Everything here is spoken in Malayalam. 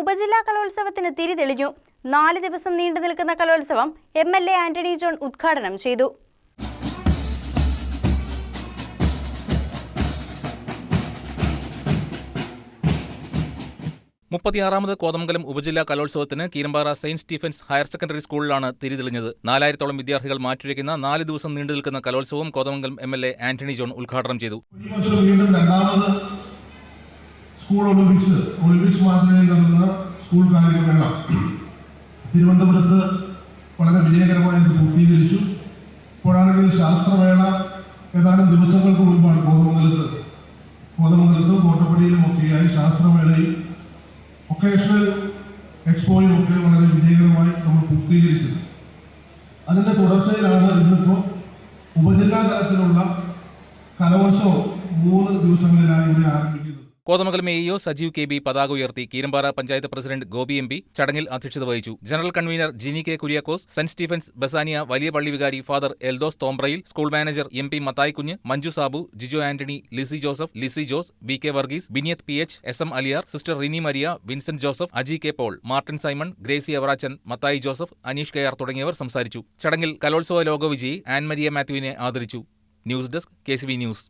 ഉപജില്ലാ കലോത്സവത്തിന് തിരിതെളിഞ്ഞു. നാല് ദിവസം നീണ്ടു നിൽക്കുന്ന കലോത്സവം M L A Antony John ഉദ്ഘാടനം ചെയ്തു. മുപ്പത്തിയാറാമത് കോതമംഗലം ഉപജില്ലാ കലോത്സവത്തിന് Keerampara Saint Stephen's higher secondary സ്കൂളിലാണ് തിരിതെളിഞ്ഞത്. നാലായിരത്തോളം വിദ്യാർത്ഥികൾ മാറ്റുരയ്ക്കുന്ന നാല് ദിവസം നീണ്ടു നിൽക്കുന്ന കലോത്സവം Kothamangalam M L A Antony John ഉദ്ഘാടനം ചെയ്തു. ഈ വർഷം വീണ്ടും രണ്ടാമത് സ്കൂൾ ഒളിമ്പിക്സ് ഒളിമ്പിക്സ് മാതൃകയിൽ നടന്ന സ്കൂൾ കായികമേള തിരുവനന്തപുരത്ത് വളരെ വിജയകരമായി ഇത് പൂർത്തീകരിച്ചു ഇപ്പോഴാണെങ്കിൽ ശാസ്ത്രമേള ഏതാനും ദിവസങ്ങൾക്ക് മുൻപാണ് കോതമംഗലത്ത് കോതമംഗലത്തും കോട്ടപ്പടിയിലും ഒക്കെയായി ശാസ്ത്രമേളയും വൊക്കേഷണൽ എക്സ്പോയും ഒക്കെ വളരെ വിജയകരമായി നമ്മൾ പൂർത്തീകരിച്ചത് അതിന്റെ തുടർച്ചയിലാണ് ഇന്നിപ്പോൾ ഉപജില്ലാ തലത്തിലുള്ള കലോത്സവം Kothamangalam AEO Sajeev K B പതാക ഉയർത്തി Keerampara panchayat president Gopi M P ചടങ്ങിൽ അധ്യക്ഷത വഹിച്ചു. General convener Jini K Kuriakose Saint Stephen's Basania വലിയ പള്ളി വികാരി father Eldhose Thombrayil school manager M P Mathaikunju Manju Sabu Jijo Antony Lissy Joseph Lissy Jose B K Varghese Biniyath P H S M Aliyar sister Rini Maria Vincent Joseph Aji K Paul Martin Simon Gracy Avarachan Mathai Joseph Aneesh K R തുടങ്ങിയവർ സംസാരിച്ചു. ചടങ്ങിൽ കലോത്സവ ലോകവിജയി ആൻമരിയ ആൻ മരിയ മാത്യുവിനെ ആദരിച്ചു. News desk K News.